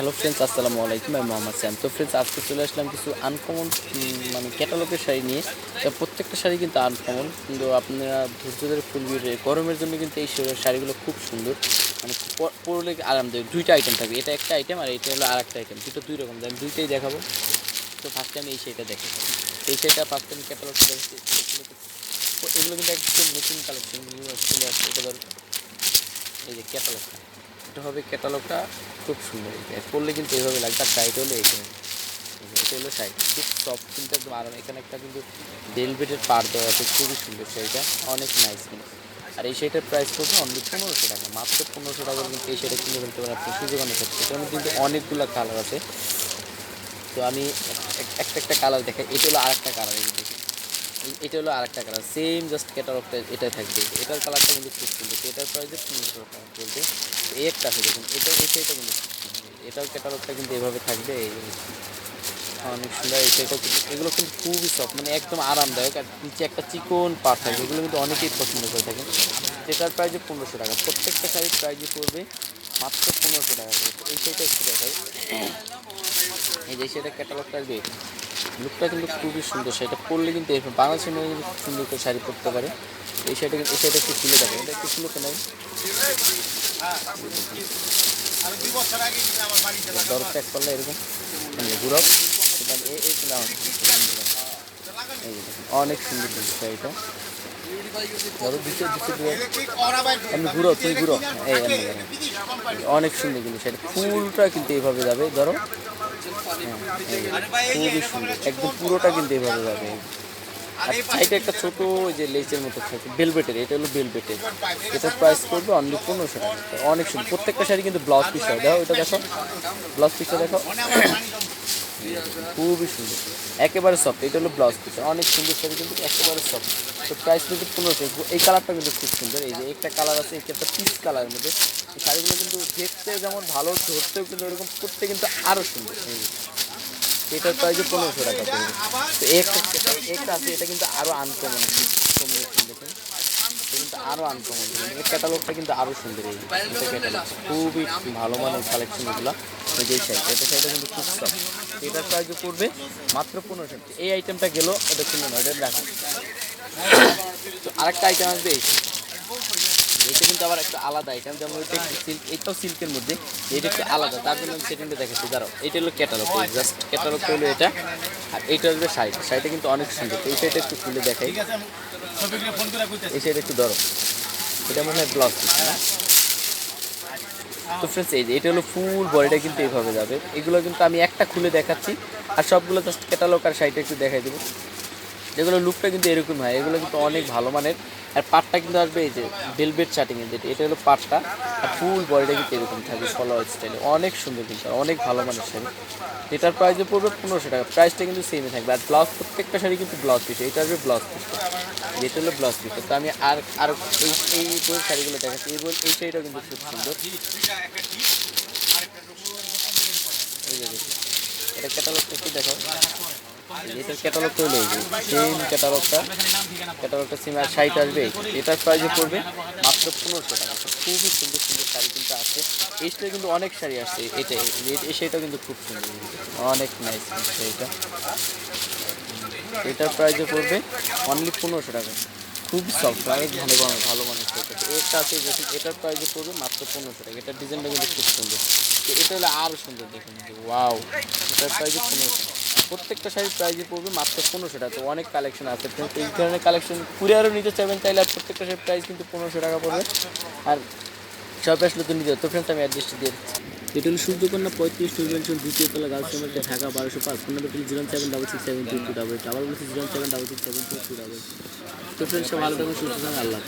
Hello friends আসসালামু আলাইকুম, আমি মোহাম্মদ স্যাম। তো ফ্রেন্ডস আজকে চলে আসলাম কিছু আনকমন মানে ক্যাটালগের শাড়ি নিয়ে। প্রত্যেকটা শাড়ি কিন্তু আনকমন কিন্তু আপনারা ধৈর্য ধরে ফুলবি গরমের জন্য কিন্তু এই শাড়িগুলো খুব সুন্দর। মানে প- পরলে আরামদায়ক। দুইটা আইটেম থাকবে। এটা একটা আইটেম আর এটা হলো আর একটা আইটেম দুটো দুই রকম। আমি দুইটাই দেখাবো। তো ফার্স্টে আমি এই শাড়িটা দেখি এই শাড়িটা ফার্স্ট টাইম ক্যাটালগটা দেখেছি। এগুলো কিন্তু একদম নতুন কালেকশন চলে আসছে এটা ধর। এই যে ক্যাটালগটা এটা হবে ক্যাটালগটা খুব সুন্দর এটা পড়লে কিন্তু এইভাবে লাগবে আর সাইড হলে এইটা এটা হলো সাইড খুব সফট কিন্তু একদম আরাম। এখানে একটা কিন্তু ভেলভেটের পার দেওয়া আছে, খুবই সুন্দর শাড়িটা। অনেক নাইস কিন্তু। আর এই শাড়িটার প্রাইস পড়বে অনলি পনেরোশো টাকা। মাত্র পনেরোশো টাকা কিন্তু এই শাড়িটা কিনে ফেলতে পারেন আপনি সুযোগ অনুসারে। এটার মধ্যে কিন্তু অনেকগুলো কালার আছে। তো আমি এক- একটা একটা কালার দেখাই। এটা হলো আরেকটা কালার এই দেখি এই- এটা হলো আরেকটা কালার সেম জাস্ট ক্যাটালগটা এটাই থাকবে। এটার কালারটা কিন্তু খুব সুন্দর। এটার প্রাইস পনেরোশো টাকা বলতে। এই একটা আছে দেখুন, এটা এই শাড়িটা কিন্তু। এটার ক্যাটালগটা কিন্তু এভাবে থাকবে, এই। অনেক সুন্দর। এই কিন্তু, এগুলো কিন্তু খুবই সফট মানে একদম আরামদায়ক। আর নিচে একটা চিকন পাট থাকবে এগুলো কিন্তু অনেকেই পছন্দ করে থাকেন। যেটার প্রাইস পনেরোশো টাকা। প্রত্যেকটা শাড়ির প্রাইজে পড়বে মাত্র পনেরোশো টাকা এই শাড়িটা একটু দেখাই। এই যে সেটা ক্যাটালগটা আসবে লুকটা কিন্তু খুবই সুন্দর সেটা পরলে কিন্তু এরকম বাংলাদেশের মেয়ে কিন্তু সুন্দর করে শাড়ি পরতে পারে। এই শাড়িটা কিন্তু এই শাড়িটা একটু খুলে দেখো এটা একটু খুলে কেন চেক করলে এরকম দেখুন, অনেক সুন্দর কিন্তু শাড়িটা। ঘুরো এই অনেক সুন্দর কিন্তু সেটা ফুলটা কিন্তু এইভাবে যাবে ধরো। একদম পুরোটা কিন্তু এভাবে যাবে। আর সাইডে একটা ছোট যে লেচের মতো থাকে বেলবেটের এটা হলো বেলবেটের এটার প্রাইস করবে অনলি পনেরোশো টাকা। অনেক সুন্দর। প্রত্যেকটা শাড়ি কিন্তু ব্লাউজ পিস হয়। দেখো, এটা দেখো। ব্লাউজ পিসটা দেখো। খুবই সুন্দর। একেবারে সফট এটা হলো ব্লাউজ পিস অনেক সুন্দর শাড়ি, কিন্তু একেবারে সফট তো প্রাইস কিন্তু পনেরোশো এই কালারটা কিন্তু খুব সুন্দর। এই যে একটা কালার আছে একটা পিস কালারের মধ্যে। এই শাড়িগুলো কিন্তু দেখতে যেমন ভালো, ধরতেও কিন্তু এরকম করতে কিন্তু আরও সুন্দর। এটার প্রাইস পনেরোশো টাকা তো একটা একটা আছে, এটা কিন্তু আরও আনকমন দেখুন। কিন্তু আরও আনকমন এর ক্যাটালগটা কিন্তু আরও সুন্দর। এই খুবই ভালো মানের কালেকশন এগুলো। এই যে সাইড এটা সাইডটা কিন্তু খুব সফট এটার প্রাইস পড়বে মাত্র পনেরোশো টাকা। এই আইটেমটা গেল, এটা কিনে নয় এটা রাখুন তো আরেকটা আইটেম আসবে। এই এটা কিন্তু আবার একটা আলাদা আইটেম যেমন সিল্ক এটাও সিল্কের মধ্যে, এটা একটু আলাদা। তার জন্য আমি সেটিংটা দেখাচ্ছি, দাঁড়াও। এটা হলো ক্যাটালগ জাস্ট ক্যাটালগ হলো এটা। আর এইটা আসবে শাড়ি। শাড়িটা কিন্তু অনেক সুন্দর। এই শাড়িটা একটু খুলে দেখাই। এই শাড়িটা একটু ধরো। এটা মনে হয় ব্লাউজ তো ফ্রেন্ডস এই যে, এটা হলো ফুল বডিটা কিন্তু এইভাবে যাবে। এগুলো কিন্তু আমি একটা খুলে দেখাচ্ছি। আর সবগুলো জাস্ট ক্যাটালগ আর সাইডে একটু দেখাই দেবো। যেগুলো লুকটা কিন্তু এরকম হয়, এগুলো কিন্তু অনেক ভালো মানের। আর পাটটা কিন্তু আসবে এই যে বেলভেট চাটিংয়ের যেটা, এটা হলো পাটটা। আর ফুল বডিটা কিন্তু এরকম থাকবে ফলোয়ার স্টাইলে অনেক সুন্দর কিন্তু, অনেক ভালো মানের শাড়ি। এটার প্রাইসে পড়বে পনেরোশো টাকা প্রাইসটা কিন্তু সেমই থাকবে। আর ব্লাউজ প্রত্যেকটা শাড়ি কিন্তু ব্লাউজ পিস এটা আসবে ব্লাউজ পিস যেটা হলো ব্লাউজ পিস তো আমি আর আর এই এই বইয়ের শাড়িগুলো দেখাচ্ছি, এই বই এই শাড়িটাও কিন্তু খুব সুন্দর। এটা ক্যাটালগটা একটু দেখো এটার হলো এই যে সেম ক্যাটালগটা ক্যাটালগটা সিম আর শাড়িটা আসবে। এটার প্রাইসে পড়বে মাত্র পনেরোশো টাকা। খুবই সুন্দর সুন্দর শাড়ি কিন্তু আছে। এই শাড়ি কিন্তু অনেক শাড়ি আসছে। এটা শাড়িটা কিন্তু খুব সুন্দর। অনেক নাইস শাড়িটা। এটার প্রাইসে পড়বে অনলি পনেরোশো টাকা। খুবই সফট অনেক ভালো ভালো ভালো মানুষ এটা আছে দেখুন এটার প্রাইসে পড়বে মাত্র পনেরোশো টাকা। এটার ডিজাইনটা কিন্তু খুব সুন্দর। তো এটা হলে আরও সুন্দর দেখুন। ওয়াও এটার প্রাইসে পনেরোশো প্রত্যেকটা শাড়ির প্রাইসে পড়বে মাত্র পনেরোশো টাকা। তো অনেক কালেকশন আছে। এই ধরনের কালেকশন কুরিয়ারও নিতে চাইবেন আর প্রত্যেকটা শাড়ির প্রাইস কিন্তু পনেরোশো টাকা পড়বে। আর সব আসলে তো নিতে। তো ফ্রেন্ডস আমি অ্যাড্রেসটি দিয়ে। এটা হলো সূর্যকন্যা পঁয়ত্রিশ টুয়েলভ দ্বিতীয় তলা গার্লস হোমের ঢাকা বারোশো পাঁচ phone number zero seven double six seven two two double আবার বলছি zero seven double six seven two two double তো ফ্রেন্ডস সব ভালো থাকুন, সুস্থ থাকুন। আল্লাহ।